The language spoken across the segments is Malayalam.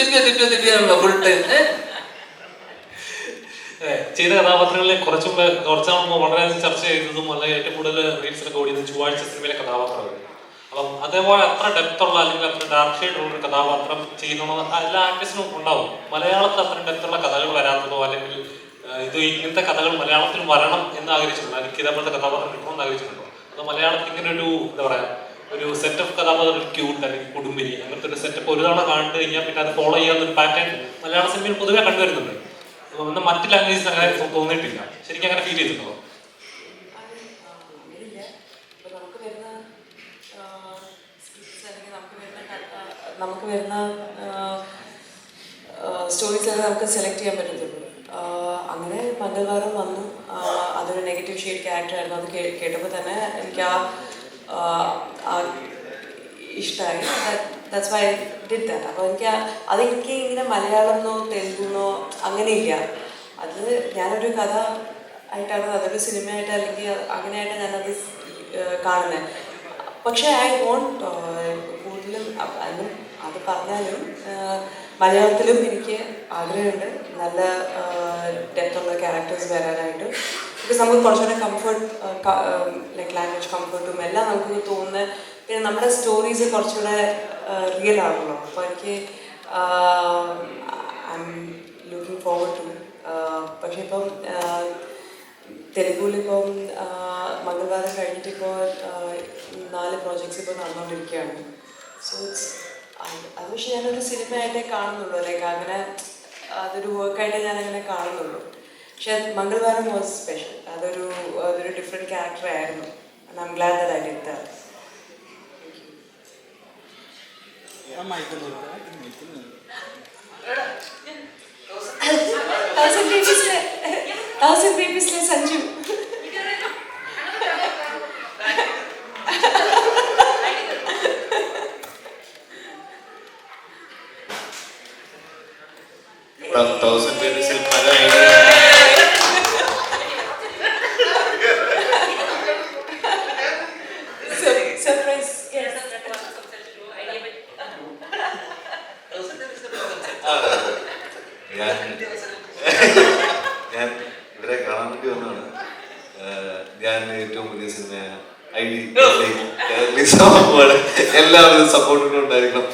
ദിവ്യ ദിവ്യ ദിവ്യാണല്ലോ ഫുൾ ടൈം ചെയ്ത കഥാപാത്രങ്ങളിൽ കുറച്ചും കുറച്ചാണോ മുമ്പ് വളരെ ചർച്ച ചെയ്തതും അല്ലെങ്കിൽ ഏറ്റവും കൂടുതൽ റീൽസിലൊക്കെ ഓടിയത് ചൊവ്വാഴ്ച സിനിമയിലെ കഥാപാത്രങ്ങൾ. അപ്പം അതേപോലെ അത്ര ഡെപ്ത് ഉള്ള അല്ലെങ്കിൽ അത്ര ഡാർക്ക് ഷെയ്ഡ് ഉള്ള ഒരു കഥാപാത്രം ചെയ്യുന്ന എല്ലാ ആർട്ടിസ്റ്റിനും ഉണ്ടാവും. മലയാളത്തിൽ അത്ര ഡെപ്ത് ഉള്ള കഥകൾ വരാത്തതോ അല്ലെങ്കിൽ ഇത് ഇങ്ങനത്തെ കഥകൾ മലയാളത്തിൽ വരണം എന്ന് ആഗ്രഹിച്ചിട്ടുണ്ടോ. എനിക്ക് ഇതേപോലത്തെ കഥാപാത്രം കിട്ടണമെന്ന് ആഗ്രഹിച്ചിട്ടുണ്ടോ? അത് മലയാളത്തിൽ ഇങ്ങനെ ഒരു എന്താ പറയാ ഒരു സെറ്റ് ഓഫ് കഥാപാത്രം ക്യൂട്ട് അല്ലെങ്കിൽ കുടുംബിനി. അങ്ങനത്തെ ഒരു സെറ്റപ്പ് ഒരു തവണ കണ്ടു കഴിഞ്ഞാൽ പിന്നെ അത് ഫോളോ ചെയ്യാവുന്ന ഒരു പാറ്റേൺ മലയാള സിനിമയിൽ പൊതുവെ കണ്ടുവരുന്നുണ്ട്. ഒന്ന് മറ്റ് ലാംഗ്വേജസ് അങ്ങനെ തോന്നിയിട്ടില്ല. ശരിക്കും അങ്ങനെ ഫീൽ ചെയ്തിട്ടുണ്ടോ? നമുക്ക് വരുന്ന സ്റ്റോറീസ് ഒക്കെ നമുക്ക് സെലക്ട് ചെയ്യാൻ പറ്റത്തുള്ളൂ. അങ്ങനെ മംഗൾവാരം വന്നു. അതൊരു നെഗറ്റീവ് ഷെയ്ഡ് ക്യാരക്ടർ ആയിരുന്നു. അത് കേട്ടപ്പോൾ തന്നെ എനിക്ക് ആ ഇഷ്ടമായി ദാറ്റ്സ് വൈ ഡിഡ് ദാറ്റ് അപ്പോൾ എനിക്ക് അതെനിക്ക് ഇങ്ങനെ മലയാളമെന്നോ തെലുങ്കെന്നോ അങ്ങനെയില്ല. അത് ഞാനൊരു കഥ ആയിട്ടാണ് അതൊരു സിനിമയായിട്ട് അല്ലെങ്കിൽ അങ്ങനെയായിട്ട് ഞാനത് കാണുന്നത് പക്ഷേ ഐ വോണ്ട് കൂടുതലും അതിനും അത് പറഞ്ഞാലും മലയാളത്തിലും എനിക്ക് ആഗ്രഹമുണ്ട്. നല്ല ഡെപ്തുള്ള ക്യാരക്ടേഴ്സ് വരാനായിട്ട്. ബിക്കോസ് നമുക്ക് കുറച്ചുകൂടെ കംഫർട്ട് ലൈക്ക് ലാംഗ്വേജ് കംഫർട്ടും എല്ലാം നമുക്ക് തോന്നുന്ന പിന്നെ നമ്മുടെ സ്റ്റോറീസ് കുറച്ചുകൂടെ റിയൽ ആണല്ലോ. അപ്പോൾ എനിക്ക് I M looking forward to പക്ഷേ ഇപ്പം തെലുഗുവിലിപ്പം മംഗൾവാരം കഴിഞ്ഞിട്ട് ഇപ്പോൾ നാല് പ്രോജക്ട്സ് ഇപ്പോൾ നടന്നുകൊണ്ടിരിക്കുകയാണ് സോ ഇറ്റ്സ് അത് പക്ഷേ ഞാനൊരു സിനിമയായിട്ടേ കാണുന്നുള്ളൂ. ലൈക്ക് അങ്ങനെ അതൊരു വർക്കായിട്ടേ ഞാനങ്ങനെ കാണുന്നുള്ളൂ. പക്ഷെ മംഗൾവാരം വാസ് സ്പെഷ്യൽ അതൊരു അതൊരു ഡിഫറെന്റ് ക്യാരക്ടർ ആയിരുന്നു. I'm glad that I did that thousand ബേബീസിലെ thousand ബേബീസിലെ സഞ്ജു തൗസൻഡ് ബേബീസിൽ പല സർപ്രൈസ് ഞാൻ ഞാൻ ഇവരെ കാണാൻ വേണ്ടി വന്നതാണ് ആഹ് ഞാൻ ഏറ്റവും പുതിയ സിനിമ ഐ ഡി എല്ലാവരും സപ്പോർട്ടുകളും ഉണ്ടായിരിക്കണം.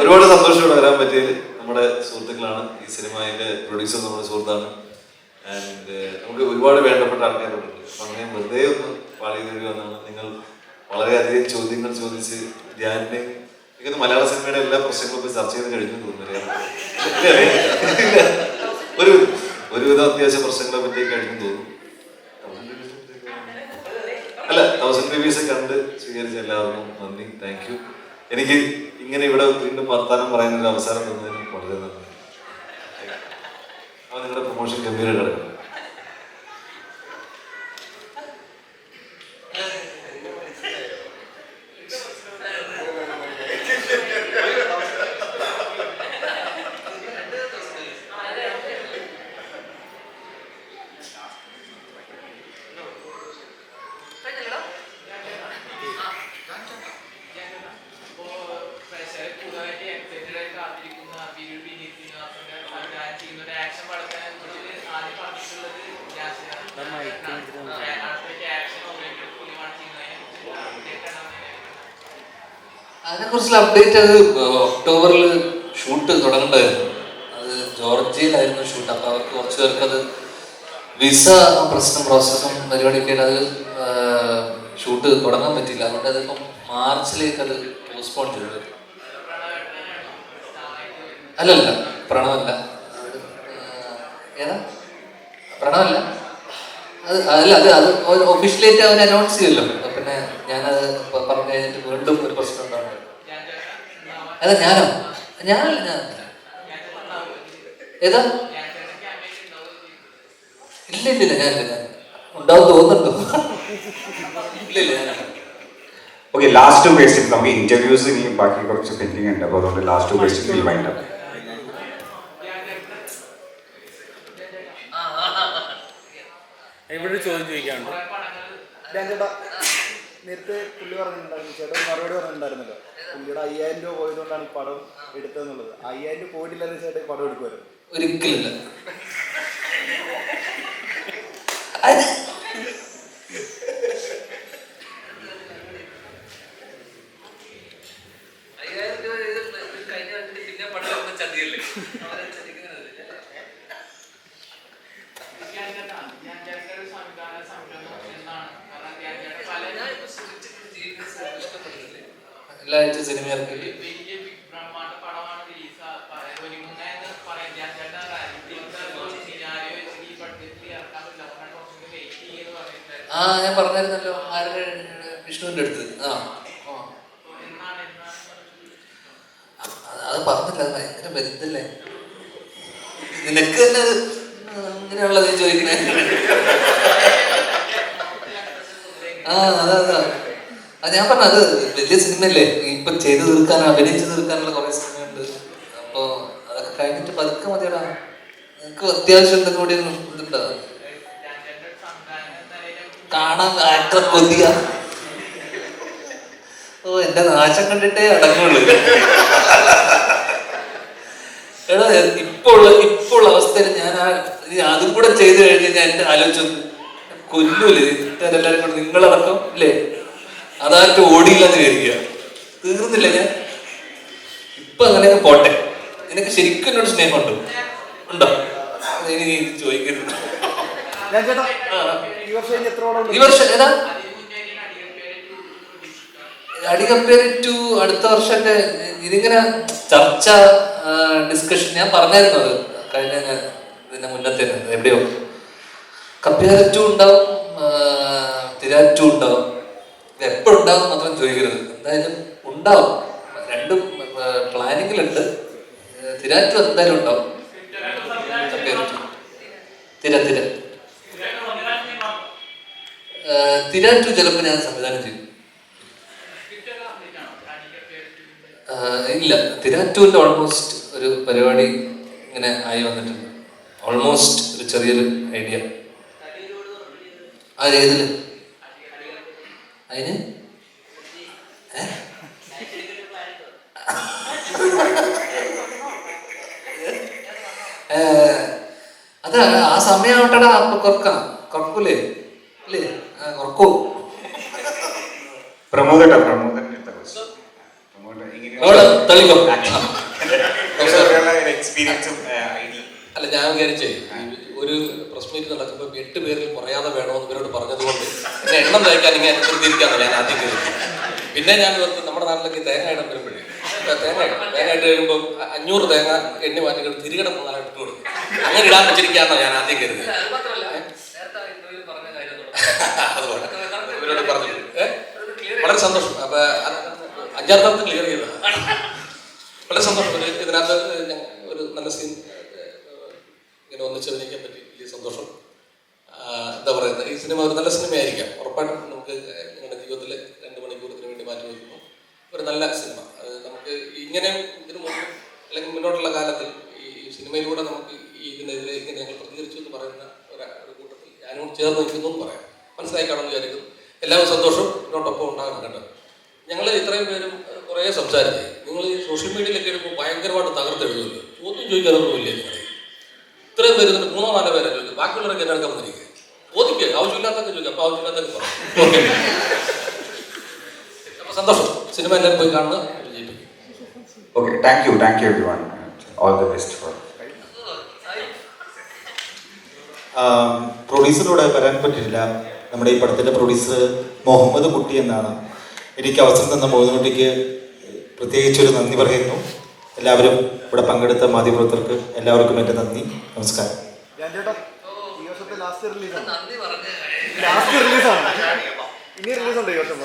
ഒരുപാട് സന്തോഷത്തോടെ വരാൻ പറ്റിയത് നമ്മുടെ സുഹൃത്തുക്കളാണ്. ഈ സിനിമയിലെ പ്രൊഡ്യൂസർ നമ്മുടെ സുഹൃത്താണ്. ആൻഡ് നമുക്ക് ഒരുപാട് വേണ്ടപ്പെട്ട ആൾക്കാരുണ്ട്. അപ്പൊ അങ്ങനെ വെറുതെ ഒന്ന് പാളി വന്നാണ്. നിങ്ങൾ വളരെയധികം ചോദ്യങ്ങൾ ചോദിച്ച് ധ്യാനിനെ എനിക്കൊന്ന് മലയാള സിനിമയുടെ എല്ലാ പ്രശ്നങ്ങളും ഒക്കെ ചർച്ച ചെയ്ത് കഴിഞ്ഞു തോന്നുന്നു ഒരു ഒരുവിധം അത്യാവശ്യ പ്രശ്നങ്ങളെ പറ്റി കഴിഞ്ഞു തോന്നുന്നു. അല്ല തൗസൻഡ് റിവ്യൂസ് കണ്ട് സ്വീകരിച്ച എല്ലാവർക്കും നന്ദി താങ്ക് യു എനിക്ക് ഇങ്ങനെ ഇവിടെ വീണ്ടും വർത്താനം പറയാൻ ഒരു അവസരം തന്നതിന് വളരെ നന്ദി. നിങ്ങളുടെ പ്രൊമോഷൻ ഗംഭീര കിടക്കും അതിനെക്കുറിച്ചുള്ള അപ്ഡേറ്റ് അത് ഒക്ടോബറിൽ ഷൂട്ട് തുടങ്ങേണ്ടതായിരുന്നു അത് ജോർജിയയിലായിരുന്നു ഷൂട്ട് അപ്പോൾ അവർക്ക് കുറച്ച് പേർക്ക് അത് വിസ പ്രശ്നം പ്രോസസ്സും പരിപാടിയൊക്കെ അത് ഷൂട്ട് തുടങ്ങാൻ പറ്റില്ല അതുകൊണ്ട് അതിപ്പം മാർച്ചിലേക്ക് അത് പോസ്റ്റ്പോൺ ചെയ്തു. അല്ലല്ല പ്രണവല്ല. ഏതാ? പ്രണവല്ല. അത് അല്ല അത് അത് ഒഫീഷ്യലായിട്ട് അവർ അനൗൺസ് ചെയ്യല്ലോ അപ്പൊ പിന്നെ ഞാനത് പ- പറഞ്ഞു കഴിഞ്ഞിട്ട് വീണ്ടും ഒരു പ്രശ്നം ഉണ്ടാവുന്നത് അതാ ഞാനോ? ഞാനല്ല ഞാൻ ഏതാ? ഇല്ല ഇല്ല ഇല്ല ഞാനില്ല ഞാൻ ഉണ്ടാവും തോന്നുന്നുണ്ടോ? ഇല്ല ഇല്ല ഞാനല്ല. ഓക്കെ ലാസ്റ്റ് ടു ക്വസ്റ്റ്യൻ നമുക്ക് ഇന്റർവ്യൂസ് ഇനി ബാക്കി കുറച്ച് പെൻഡിങ് ഉണ്ട്. അപ്പോൾ അതുകൊണ്ട് ലാസ്റ്റ് ടു ക്വസ്റ്റ്യൻ ഈ വൈൻഡ് അപ്പ് ഇവിടെ ചോദ്യം ചോദിക്കാനുണ്ട്. നേരത്തെ പുള്ളി പറഞ്ഞിട്ടുണ്ടായിരുന്നു ചേട്ടൻ മറുപടി പറഞ്ഞിട്ടുണ്ടായിരുന്നല്ലോ. പുള്ളിയുടെ അയ്യായിരം രൂപ പോയതുകൊണ്ടാണ് ഈ പടം എടുത്തതെന്നുള്ളത്. അയ്യായിരം രൂപ പോയിട്ടില്ലെന്ന് ചേട്ടൻ ഈ പടം എടുക്കുമായിരുന്നു. ഒരിക്കലില്ല അത് അയ്യായിരം രൂപ ഇത് കഴിഞ്ഞ വന്നിട്ട് പിന്നെ പണ്ട് വന്ന ചതിയല്ലേ അവരെ ചതിക്കുന്നതല്ലേ? ഞാനിപ്പോ സുഖിച്ചിട്ട് ജീവിക്കുന്ന ഇഷ്ടപ്പെടുന്നില്ലേ? ആഴ്ച സിനിമ ഇറക്കി ആ ഞാൻ പറഞ്ഞായിരുന്നല്ലോ. ആരുടെ വിഷ്ണുവിന്റെ അടുത്ത്? ആ. അത് പറഞ്ഞില്ല അത് ഭയങ്കര ബന്ധല്ലേ? നിനക്ക് തന്നെ ഇങ്ങനെയുള്ളത് അങ്ങനെയുള്ളത് ചോദിക്കണേ. ആ അതാ അതാ. അത് ഞാൻ പറഞ്ഞ അത് വലിയ സിനിമയല്ലേ? ഇപ്പൊ ചെയ്തു തീർക്കാൻ അഭിനയിച്ചു തീർക്കാനുള്ള കുറെ സിനിമയുണ്ട്. അപ്പൊ അതൊക്കെ കഴിഞ്ഞിട്ട് പതുക്കെ മതിയടാ. നിനക്ക് അത്യാവശ്യം എന്തൊക്കെ കൂടി ഇതുണ്ടോ? കാണാൻ ആക്ടർ കൊതിയ. ഓ എന്റെ നാശം കണ്ടിട്ടേ അടങ്ങുള്ളൂ. എടാ ഇപ്പോൾ ഇപ്പോൾ അവസ്ഥയിൽ ഞാൻ അതും കൂടെ ചെയ്തു കഴിഞ്ഞ് ഞാൻ എന്റെ ആലോചിച്ചു കൊല്ലൂലേ? എല്ലാവരും കൂടെ നിങ്ങളടക്കം അല്ലേ അതായിട്ട് ഓടിയില്ലെന്ന് വിചാരിക്കുക. തീർന്നില്ല ഞാൻ. ഇപ്പൊ അങ്ങനെ പോട്ടെ. എനിക്ക് ശരിക്കും എന്നോട് സ്നേഹമുണ്ടോ? ഉണ്ടോ? ഇനി ചോദിക്കരുത്. ഈ വർഷം ഏതാ? ടു അടുത്ത വർഷത്തെ ഇതിങ്ങനെ ചർച്ച ഡിസ്കഷൻ ഞാൻ പറഞ്ഞായിരുന്നു അത് കഴിഞ്ഞ ഇതിന്റെ മുന്നത്തെ എവിടെയോ. കമ്പയർ ടു ഉണ്ടാവും തിരാറ്റു ഉണ്ടാവും. ഇത് എപ്പോഴുണ്ടാവും മാത്രം ചോദിക്കരുത്. എന്തായാലും ഉണ്ടാവും. രണ്ടും പ്ലാനിങ്ങിലുണ്ട്. തിരാറ്റ് എന്തായാലും ഉണ്ടാവും. തിര തിര. തിരാറ്റു ചിലപ്പോൾ ഞാൻ സംവിധാനം ചെയ്തു ആ, ഇല്ല. തിരാറ്റൂരിന്റെ ഓൾമോസ്റ്റ് ഒരു പരിപാടി ഇങ്ങനെ ആയി വന്നിട്ടുണ്ട്. ഓൾമോസ്റ്റ് ഒരു ചെറിയൊരു ഐഡിയ ആ ഏതിൽ? അതിന്? അത് ആ സമയമാവട്ടെടാ അപ്പൊ കുറക്കാം കുറക്കൂലേ? അല്ലേ കുറക്കൂ. പ്രമോദട്ട അല്ല ഞാൻ വിചാരിച്ചേ ഒരു പ്രസ് മീറ്റ് നടക്കുമ്പോൾ എട്ട് പേരിൽ കുറയാതെ വേണമെന്ന് ഇവരോട് പറഞ്ഞതുകൊണ്ട് എന്നെ എണ്ണം തയ്ക്കാൻ ഇങ്ങനെ അനുസരിച്ചിരിക്കാന്ന് ഞാൻ ആദ്യം കരുതി പിന്നെ ഞാൻ ഓർത്ത് നമ്മുടെ നാട്ടിലേക്ക് തേങ്ങ ഇടം വരുമ്പോഴേ തേങ്ങ. തേങ്ങ ഇട്ട് കഴിയുമ്പോൾ അഞ്ഞൂറ് തേങ്ങ എണ്ണി മാറ്റി തിരികടം ഇട്ട് കൊടുക്കും. അങ്ങനെ ഇടാൻ വെച്ചിരിക്കാന്നോ ഞാൻ ആദ്യം കരുതി അതുപോലെ ഇവരോട് പറഞ്ഞു? വളരെ സന്തോഷം. അപ്പൊ തവണ ക്ലിയർ ചെയ്തതാണ് വളരെ സന്തോഷം. ഒരു ഇതിനകത്ത് ഒരു നല്ല സീൻ ഇങ്ങനെ ഒന്നിച്ചു അഭിനയിക്കാൻ പറ്റി. വലിയ സന്തോഷം. എന്താ പറയുന്നത്? ഈ സിനിമ ഒരു നല്ല സിനിമയായിരിക്കാം ഉറപ്പായിട്ടും നമുക്ക് നിങ്ങളുടെ ജീവിതത്തിൽ രണ്ട് മണിക്കൂറത്തിന് വേണ്ടി മാറ്റി വയ്ക്കുന്നു ഒരു നല്ല സിനിമ അത് നമുക്ക് ഇങ്ങനെ ഇതിനു മുമ്പ് അല്ലെങ്കിൽ മുന്നോട്ടുള്ള കാലത്തിൽ ഈ സിനിമയിലൂടെ നമുക്ക് ഈ ഇതിനെതിരെ ഇങ്ങനെ ഞങ്ങൾ പ്രതികരിച്ചു എന്ന് പറയുന്ന ഒരു കൂട്ടത്തിൽ ഞാനും ചേർന്ന് നിൽക്കുന്നു എന്ന് പറയാം. മനസ്സിലായി കാണുമെന്ന് വിചാരിക്കുന്നു. എല്ലാവരും സന്തോഷം. ഇതിനോടൊപ്പം ഉണ്ടാകണം കേട്ടോ ഞങ്ങൾ ഇത്രയും പേരും കുറേ സംസാരിച്ചു. നിങ്ങൾ ഈ സോഷ്യൽ മീഡിയയിലൊക്കെ എഴുതുമ്പോൾ ഭയങ്കരമായിട്ട് തകർത്ത് എഴുതുമല്ലോ ചോദ്യം ചോദിക്കാനൊന്നുമില്ലേ നിങ്ങൾ ഇത്രയും പേര് എന്നിട്ട് മൂന്നോ നാലോ പേരെ ചോദിക്കും ബാക്കിയുള്ളവരൊക്കെ എന്നെ വന്നിരിക്കുക ചോദിക്കുക ആവശ്യമില്ലാത്തൊക്കെ ചോദിക്കുക അപ്പോൾ ആവശ്യമില്ലാത്തൊക്കെ പറയാം ഓക്കെ. അപ്പോൾ സന്തോഷം. സിനിമ എല്ലാവരും പോയി വിജയിപ്പിക്കും okay thank you thank you everyone all the best for പ്രൊഡ്യൂസറിലൂടെ വരാൻ പറ്റില്ല നമ്മുടെ ഈ പടത്തിന്റെ പ്രൊഡ്യൂസർ മുഹമ്മദ് കുട്ടി എന്നാണ്. എനിക്ക് അവസരം തന്ന മുഹമ്മദ് കുട്ടിക്ക് പ്രത്യേകിച്ചൊരു നന്ദി പറയുന്നു. എല്ലാവരും ഇവിടെ പങ്കെടുത്ത മാധ്യമപ്രവർത്തകർക്ക് എല്ലാവർക്കും എന്റെ നന്ദി നമസ്കാരം. ലാസ്റ്റ് റിലീസാണ് ഇനി റിലീസ് ഉണ്ട് ഈ വർഷം?